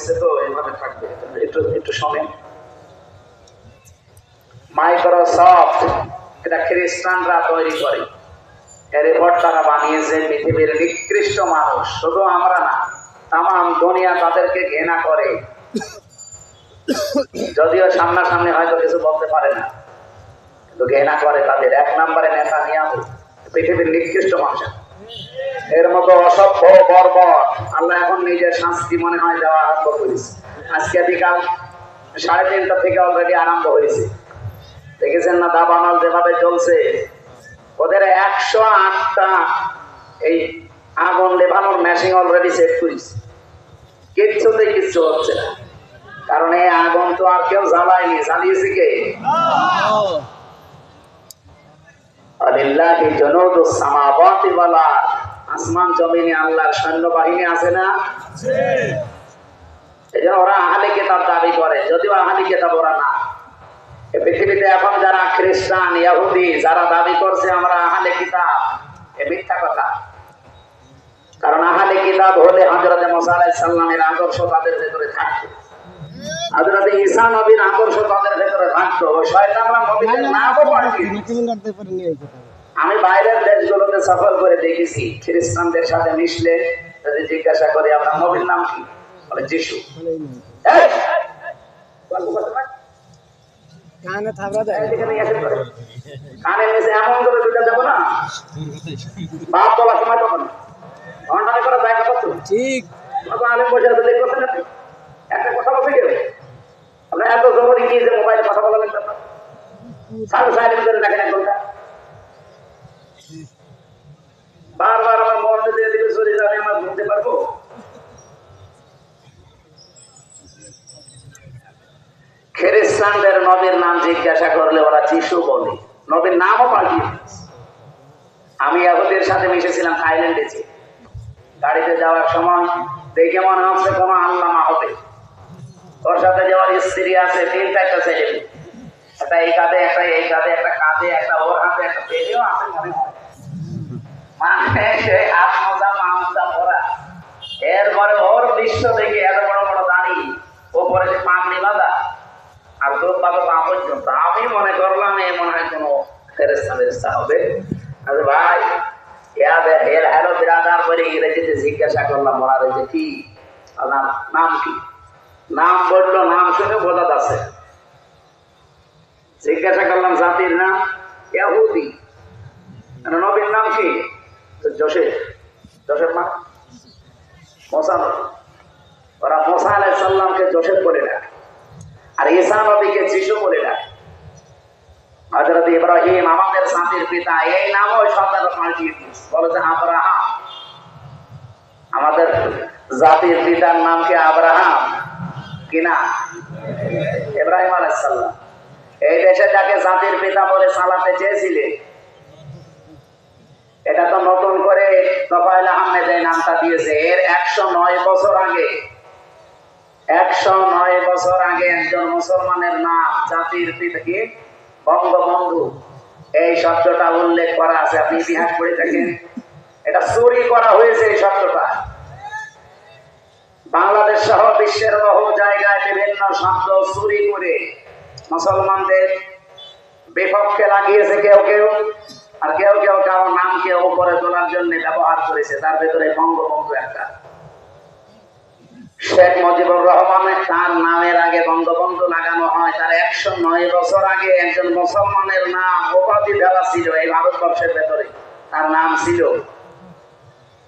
হয়েছে তো এইভাবে থাকবে, একটু একটু শোনেন। মাইক্রোসফট এটা খ্রিস্টানরা তৈরি করে। তারা বানিয়েছে পৃথিবীর নিকৃষ্ট মানুষ, শুধু আমরা না তাম দুনিয়া তাদেরকে করে। যদিও সামনাসামনি হয়তো কিছু বলতে পারে না, কিন্তু করে তাদের। এক নম্বরে নেতা নিয়ে পৃথিবীর নিকৃষ্ট মানুষ। এর মতো অসভ্য বর্বর আল্লাহ এখন নিজের শাস্তি মনে হয় দেওয়া আরম্ভ করেছে। আজকে বিকাল সাড়ে তিনটা থেকে অলরেডি আরম্ভ হয়েছে। দেখেছেন না দাবানল যেভাবে চলছে? ওদের একশো আটটা এই আগুন লেভানোর মেশিন অলরেডি সেট করেছে। কিচ্ছুতেই কিচ্ছু হচ্ছে না। কারণ এই আগুন তো আর কেউ জ্বালায়নি। জ্বালিয়েছে কে? আলিল্লাহি জুনুদুস সামাওয়াতি। আসমান জমিনে আল্লাহর সৈন্যবাহিনী আছে না? এই জন্য ওরা আহলে কিতাব দাবি করে, যদিও আহলে কিতাব ওরা না। পৃথিবীতে এখন যারা খ্রিস্টান ইহুদি যারা দাবি করছে আমরা আহলে কিতাব, এ মিথ্যা কথা। কারণ আহলে কিতাব হলে আলাইহিস সালামের আদর্শ তাদের ভেতরে থাকতো। হযরত ঈসা নবীর আদর্শ তাদের ভেতরে থাকতো। শয়তানরা নবীদের। আমি বাইরের দেশগুলোতে সফর করে দেখেছি খ্রিস্টানদের সাথে মিশলে যদি জিজ্ঞাসা করি আপনার নবীর নাম কি? বলে যিশু। এই! গল্প করতে পারি? কানে থাবড়া দেয়। এখানে এসে করে। কানে নিচে এমন করে দুটা দেবো না। বাপ বলা সময় পাবো না করে দেখা করতো ঠিক। আলেম বসে আছে দেখতে না একটা কথা বলতে গেলে আপনার এত জরুরি কি যে মোবাইলে কথা বলা লাগবে না সাড়ে করে দেখেন এক ঘণ্টা বারবার আমার মনে দিয়ে দিকে চলে যাবে আমরা ঘুরতে পারব খ্রিস্টানদের নবীর নাম জিজ্ঞাসা করলে ওরা যিশু বলে। নবীর নামও পাল্টিয়ে আমি ইয়াহুদের সাথে মিশেছিলাম, থাইল্যান্ডে যে গাড়িতে যাওয়ার সময় দেখে মনে হচ্ছে কোনো আল্লামা হবে। ওর সাথে যে ওর স্ত্রী আছে, তিনটা একটা ছেলে। একটা এই কাঁধে, একটা এই কাঁধে, একটা কাঁধে, একটা ওর হাতে, একটা পেলেও আছে মনে হয়। মানে সে হাত মোজা পা মোজা ভরা এরপরে ওর দৃশ্য দেখে এত বড় বড় দাড়ি ওপরে যে পাগড়ি বাঁধা আর দোপ বাঁধা পা পর্যন্ত আমি মনে করলাম এ মনে হয় কোনো ফেরেস্তা ফেরেস্তা হবে আরে ভাই ইয়াদ এর হ্যালো বিরাদার বলে ইংরেজিতে জিজ্ঞাসা করলাম ওনার যে কি? নাম কি? নাম বলল, নাম শুনে বোঝা যাচ্ছে। জিজ্ঞাসা করলাম, জাতির নাম? ইয়াহুদি। নবীর নাম কি? জোসেফ। মা? ওরা আলাই সাল্লামকে বলে ডাকে। আর ঈসা নবীকে যিশু বলে ডাকে। হজরত ইব্রাহিম আমাদের জাতির পিতা। এই নামও সন্তান পাল্টিয়ে দিয়েছে বলে যে আব্রাহাম। আমাদের জাতির পিতার নাম কি আব্রাহাম? কিনা ইব্রাহিম আলাইসাল্লাম। এই দেশে যাকে জাতির পিতা বলে চালাতে চেয়েছিলেন এটা তো নতুন করে তফাইল আহমেদ এই নামটা দিয়েছে। এর একশো নয় বছর আগে, একশো নয় বছর আগে একজন মুসলমানের নাম জাতির পিতা কি? বঙ্গবন্ধু। এই শব্দটা উল্লেখ করা আছে, আপনি ইতিহাস পড়ে থাকেন এটা চুরি করা হয়েছে এই শব্দটা। বাংলাদেশ সহ বিশ্বের বহু জায়গায় বিভিন্ন শব্দ চুরি করে মুসলমানদের বিপক্ষে লাগিয়েছে কেউ কেউ, আর কেউ কেউ কারও নামকে উপরে তোলার জন্য ব্যবহার করেছে, তার ভেতরে বঙ্গবন্ধু একটা। শেখ মুজিবুর রহমানের তার নামের আগে বঙ্গবন্ধু লাগানো হয়, তার একশো নয় বছর আগে একজন মুসলমানের নাম উপাধি দেওয়া ছিল এই ভারতবর্ষের ভেতরে। তার নাম ছিল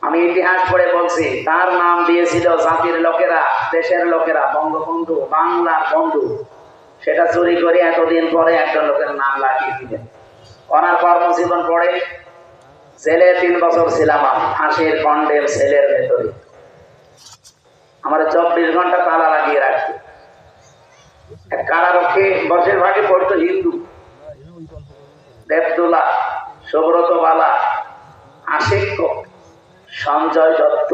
আমি ইতিহাস পড়ে বলছি, তার নাম দিয়েছিল জাতির লোকেরা, দেশের লোকেরা, বঙ্গবন্ধু, বাংলার বন্ধু। সেটা চুরি করে এতদিন পরে একজন লোকের নাম লাগিয়ে দিলেন। ওনার কর্মজীবন পড়ে, জেলে তিন বছর ছিলাম ফাঁসির কন্ডেল সেলের ভেতরে। আমার চব্বিশ ঘণ্টা তালা লাগিয়ে রাখতো কারারক্ষী বসের ভাগে পড়তো হিন্দু। দেবদুলা সুব্রত বালা সঞ্জয় দত্ত।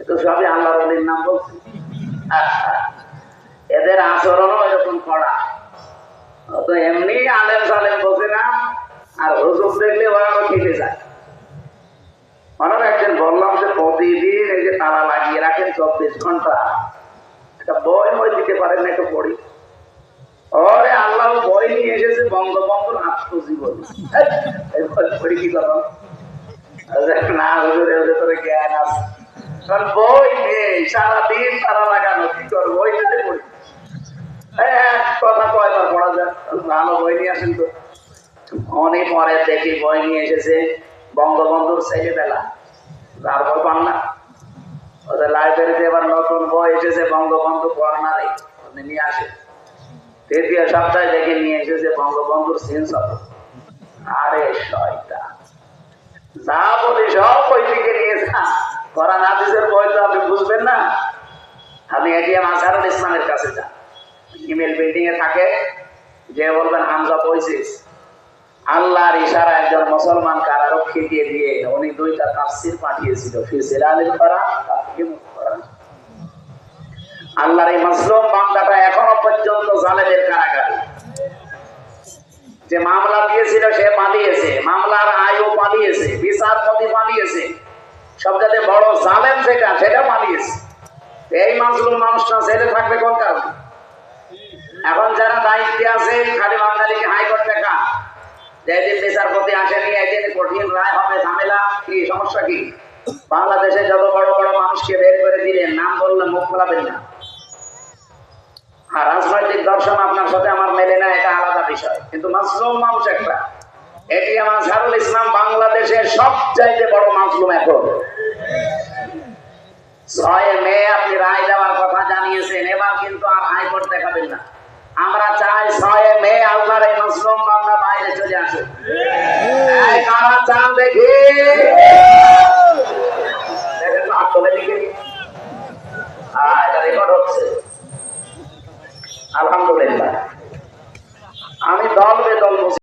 এতো সবই আল্লাহ রলির নাম বলছি। এদের আচরণও এরকম করা তো এমনি আলেম সালেম বসে না, আর হুজুর দেখলে ওরা খেতে যায়। ওনারা একদিন বললাম যে প্রতিদিন এই যে তালা লাগিয়ে রাখেন চব্বিশ ঘণ্টা। একটা বই বই দিতে পারেন না একটু পড়ি। ওরে আল্লাহ, বই নিয়ে এসেছে বঙ্গবন্ধুর আত্মজীবন পড়ি কি করো? হ্যাঁ তো। অনেক পরে বই নিয়ে এসেছে তারপর ওদের লাইব্রেরিতে এবার নতুন বই এসেছে বঙ্গবন্ধু কর্নারে নিয়ে আসে। তৃতীয় সপ্তাহে দেখে নিয়ে এসেছে বঙ্গবন্ধুর সিন আরে শয়তা আল্লাহর ইশারা একজন মুসলমান কারারক্ষী দিয়ে দিয়ে উনি দুইটা তাফসির পাঠিয়েছিল। ফিসির করা আল্লাহর এই মাসলুম বান্দাটা এখনও পর্যন্ত জালেমের কারাগারে। যে মামলা দিয়েছিল সে পালিয়েছে, মামলার আয়ও পালিয়েছে বিচারপতি পালিয়েছে। সবচেয়ে বড় জালেম যেটা, সেটা পালিয়েছে। এই মাসলুম মানুষটা ছেলে থাকবে কোন কারণে? এখন যারা দায়িত্বে আছে খালি বাঙালিকে হাইকোর্ট দেখা যেদিন বিচারপতি আসেনি, একদিন কঠিন রায় হবে, ঝামেলা কি, সমস্যা কি? বাংলাদেশে যত বড় বড় মানুষকে বের করে দিলেন, নাম বললে মুখ খোলাবেন না। রাজনৈতিক দর্শন আপনার সাথে আমার মেলে না, এটা আলাদা বিষয়। কিন্তু মাসলুম মানুষ একটা। এটি আমার ঝারুল ইসলাম বাংলাদেশের সবচাইতে বড় মাসলুম এখন। ছয় মে আপনি রায় দেওয়ার কথা জানিয়েছেন, এবার কিন্তু আর হাইকোর্ট দেখাবেন না। আমরা চাই ছয় মে আল্লাহর এই মুসলিম বাংলা বাইরে চলে আসে এই কারা চান দেখি?